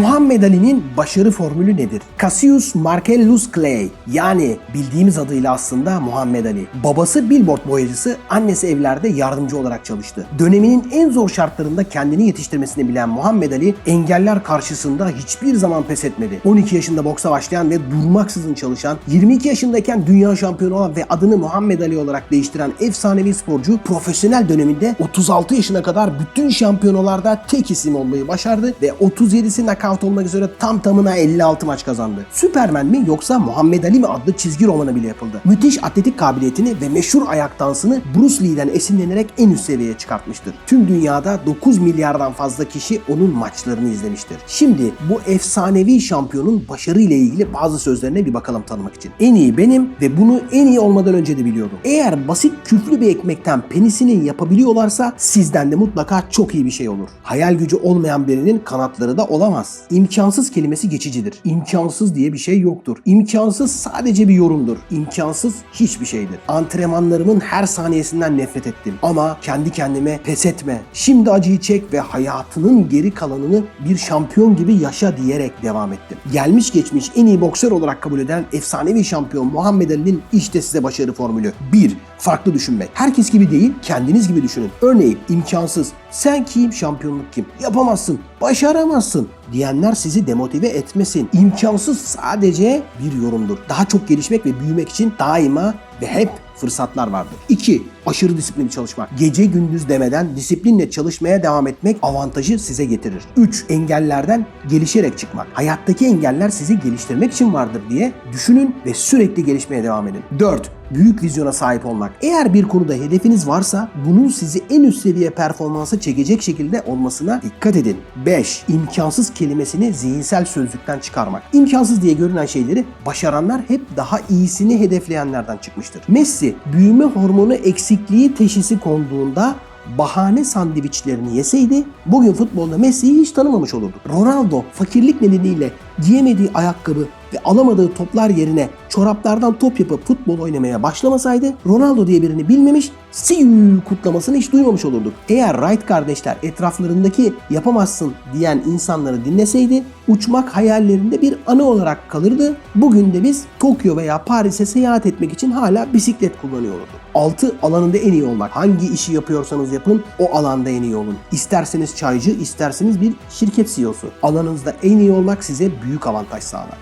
Muhammed Ali'nin başarı formülü nedir? Cassius Marcellus Clay yani bildiğimiz adıyla aslında Muhammed Ali. Babası billboard boyacısı, annesi evlerde yardımcı olarak çalıştı. Döneminin en zor şartlarında kendini yetiştirmesini bilen Muhammed Ali engeller karşısında hiçbir zaman pes etmedi. 12 yaşında boksa başlayan ve durmaksızın çalışan, 22 yaşındayken dünya şampiyonu olan ve adını Muhammed Ali olarak değiştiren efsanevi sporcu profesyonel döneminde 36 yaşına kadar bütün şampiyonalarda tek isim olmayı başardı ve 37'si nakavt olmak üzere tam tamına 56 maç kazandı. Süpermen mi yoksa Muhammed Ali mi adlı çizgi romanı bile yapıldı. Müthiş atletik kabiliyetini ve meşhur ayak dansını Bruce Lee'den esinlenerek en üst seviyeye çıkartmıştır. Tüm dünyada 9 milyardan fazla kişi onun maçlarını izlemiştir. Şimdi bu efsanevi şampiyonun başarı ile ilgili bazı sözlerine bir bakalım tanımak için. En iyi benim ve bunu en iyi olmadan önce de biliyordum. Eğer basit küflü bir ekmekten penisinin yapabiliyorlarsa sizden de mutlaka çok iyi bir şey olur. Hayal gücü olmayan birinin kanatları da olamaz. İmkansız kelimesi geçicidir. İmkansız diye bir şey yoktur. İmkansız sadece bir yorumdur. İmkansız hiçbir şeydir. Antrenmanlarımın her saniyesinden nefret ettim. Ama kendi kendime pes etme. Şimdi acıyı çek ve hayatının geri kalanını bir şampiyon gibi yaşa diyerek devam ettim. Gelmiş geçmiş en iyi boksör olarak kabul eden efsanevi şampiyon Muhammed Ali'nin işte size başarı formülü. 1. Farklı düşünmek. Herkes gibi değil, kendiniz gibi düşünün. Örneğin imkansız. Sen kim, şampiyonluk kim? Yapamazsın, başaramazsın diyenler sizi demotive etmesin. İmkansız sadece bir yorumdur. Daha çok gelişmek ve büyümek için daima ve hep fırsatlar vardır. 2. Aşırı disiplinli çalışmak. Gece gündüz demeden disiplinle çalışmaya devam etmek avantajı size getirir. 3. Engellerden gelişerek çıkmak. Hayattaki engeller sizi geliştirmek için vardır diye düşünün ve sürekli gelişmeye devam edin. 4. Büyük vizyona sahip olmak. Eğer bir konuda hedefiniz varsa bunun sizi en üst seviye performansa çekecek şekilde olmasına dikkat edin. 5. İmkansız kelimesini zihinsel sözlükten çıkarmak. İmkansız diye görünen şeyleri başaranlar hep daha iyisini hedefleyenlerden çıkmıştır. Messi büyüme hormonu eksikliği teşhisi konduğunda bahane sandviçlerini yeseydi bugün futbolda Messi'yi hiç tanımamış olurduk. Ronaldo fakirlik nedeniyle giyemediği ayakkabı ve alamadığı toplar yerine çoraplardan top yapıp futbol oynamaya başlamasaydı Ronaldo diye birini bilmemiş, siyuu kutlamasını hiç duymamış olurduk. Eğer Wright kardeşler etraflarındaki yapamazsın diyen insanları dinleseydi uçmak hayallerinde bir anı olarak kalırdı. Bugün de biz Tokyo veya Paris'e seyahat etmek için hala bisiklet kullanıyor olurduk. 6. Alanında en iyi olmak. Hangi işi yapıyorsanız yapın o alanda en iyi olun. İsterseniz çaycı, isterseniz bir şirket CEO'su. Alanınızda en iyi olmak size büyük avantaj sağlar.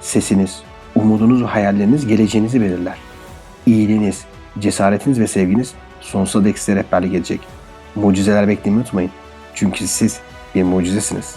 Sesiniz, umudunuz ve hayalleriniz geleceğinizi belirler. İyiliğiniz, cesaretiniz ve sevginiz sonsuza dek size rehberlik edecek. Mucizeler beklemeyi unutmayın. Çünkü siz bir mucizesiniz.